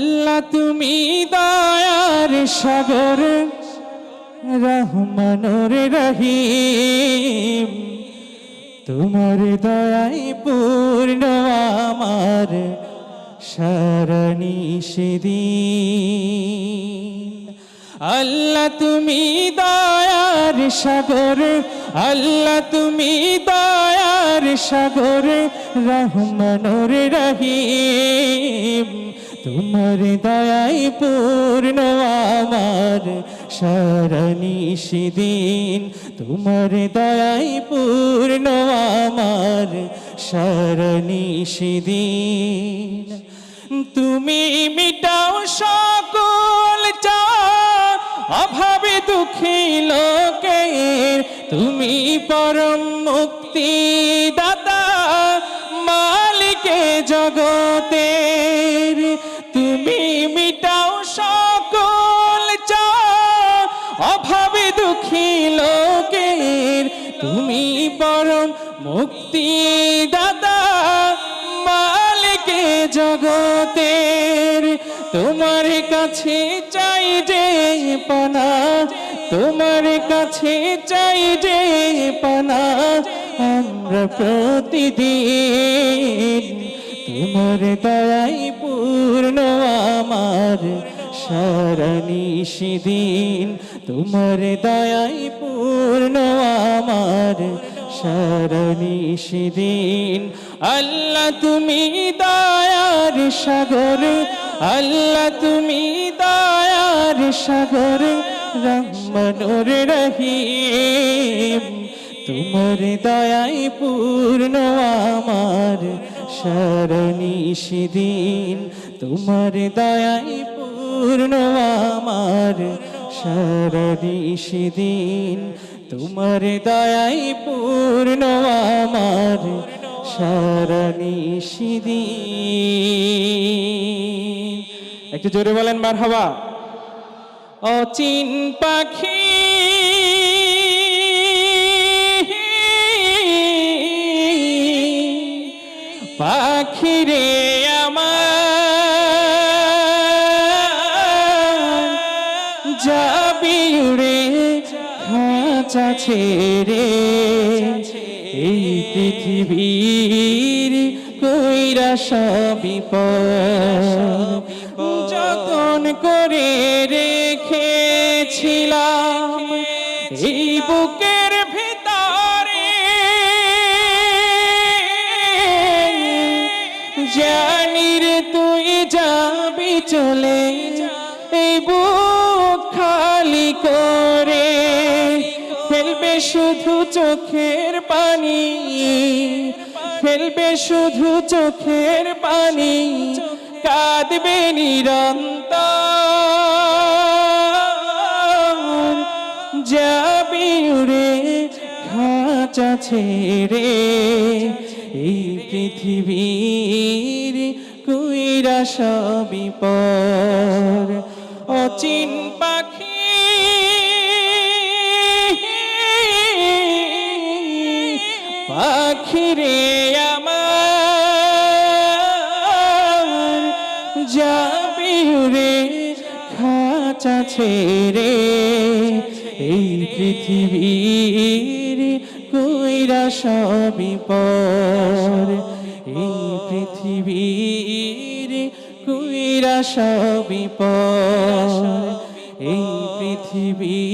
আল্লাহ তুমি দয়ার সাগর, রহমানুর রহিম। তোমার দয়াই পূর্ণ আমার শরণি সেদিন। আল্লাহ তুমি দয়ার সাগর, আল্লাহ তুমি দয়ার সাগর, রহমানুর রহিম। তোমার দয়াই পূর্ণ আমার শরণি সেদিন। তোমার দয়াই পূর্ণ আমার শরণি সেদিন। তুমি মিটাও সকল চা অভাবে দুঃখী লোকের। তুমি পরম মুক্তি দাতা মালিকে জগতের মুক্তি দাতা মালিকে জগতের। তোমার কাছে চাই যে পানা, তোমার কাছে চাই যে পানা, আমরা প্রতিদিন। তোমার দয়াই পূর্ণ আমার সারণি সেদিন। তোমার দয়াই পূর্ণ আমার সারণি সেদিন। আল্লাহ তুমি দয়ার সাগর, আল্লাহ তুমি দয়ার সাগর, রহমানুর রহিম। তোমার দয়াই পূর্ণ আমার শরণি সেদিন। তোমার দয়াই পূর্ণ আমার সেদিন তোমার দয়াই পূর্ণ আমার সেদিন একটু জোরে বলেন মার হবা অচিন পাখি পাখি রে ছেড়ে এই পৃথিবীর কইরা সবই যতন করে রেখেছিলাম, এই বুকের ভিতরে জানি তুই যাবি চলে, এই বুক খালি করে। চোখের পানি, ফেলবে শুধু চোখের পানি, কাঁদবে নিরন্ত যাবি রে খাঁচা ছেড়ে, এই পৃথিবীর কুইরা সবই পর। অচিন যাবি উড়ে খাঁচা ছেড়ে এই পৃথিবীর কইরা সবই পর। এই পৃথিবীর কইরা সবই পর। এই পৃথিবীর